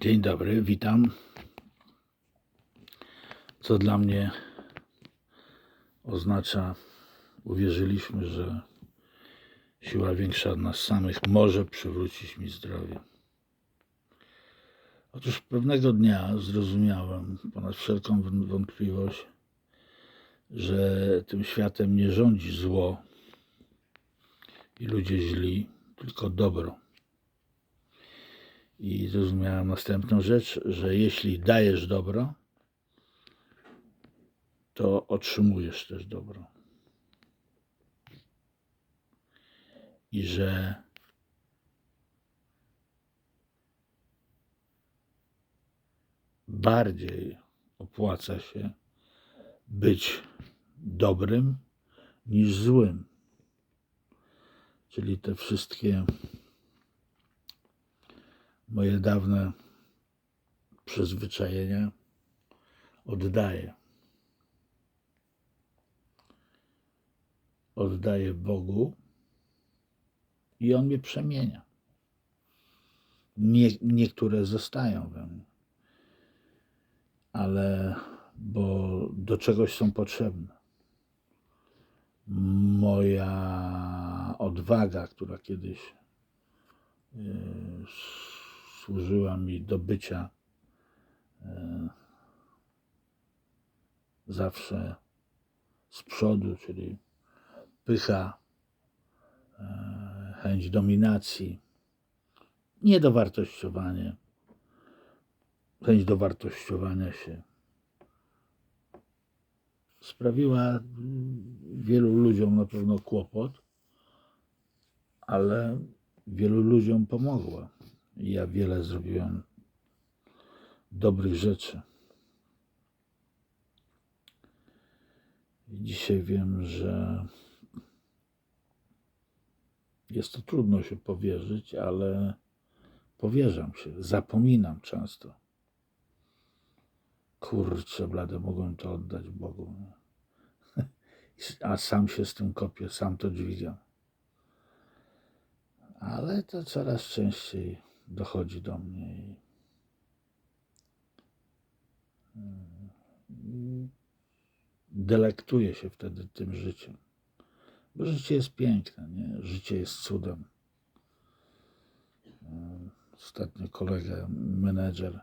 Dzień dobry, witam. Co dla mnie oznacza, uwierzyliśmy, że siła większa od nas samych może przywrócić mi zdrowie. Otóż pewnego dnia zrozumiałem ponad wszelką wą- wątpliwość, że tym światem nie rządzi zło i ludzie źli, tylko dobro. I zrozumiałem następną rzecz, że jeśli dajesz dobro, to otrzymujesz też dobro. I że bardziej opłaca się być dobrym niż złym. Czyli te wszystkie moje dawne przyzwyczajenia oddaję. Oddaję Bogu i On mnie przemienia. Nie, niektóre zostają we mnie, ale bo do czegoś są potrzebne. Moja odwaga, która kiedyś yy, służyła mi do bycia e, zawsze z przodu, czyli pycha, e, chęć dominacji, niedowartościowanie, chęć dowartościowania się sprawiła wielu ludziom na pewno kłopot, ale wielu ludziom pomogła. Ja wiele zrobiłem dobrych rzeczy. I dzisiaj wiem, że jest to trudno się powierzyć, ale powierzam się, zapominam często. Kurczę, blade, mogłem to oddać Bogu. A sam się z tym kopię, sam to dźwigam. Ale to coraz częściej dochodzi do mnie i delektuję się wtedy tym życiem. Bo życie jest piękne, nie? Życie jest cudem. Ostatnio kolega, menedżer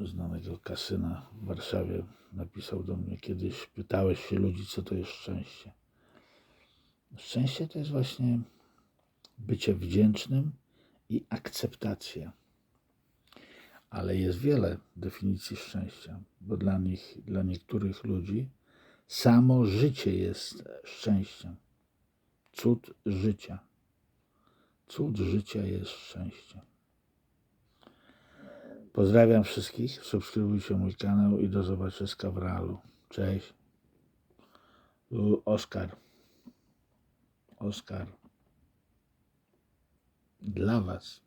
znanego kasyna w Warszawie napisał do mnie kiedyś, pytałeś się ludzi, co to jest szczęście. Szczęście to jest właśnie bycie wdzięcznym i akceptacja. Ale jest wiele definicji szczęścia, bo dla nich, dla niektórych ludzi samo życie jest szczęściem. Cud życia. Cud życia jest szczęściem. Pozdrawiam wszystkich, subskrybujcie mój kanał i do zobaczenia w realu. Cześć. Oskar. Oskar. Dla Was.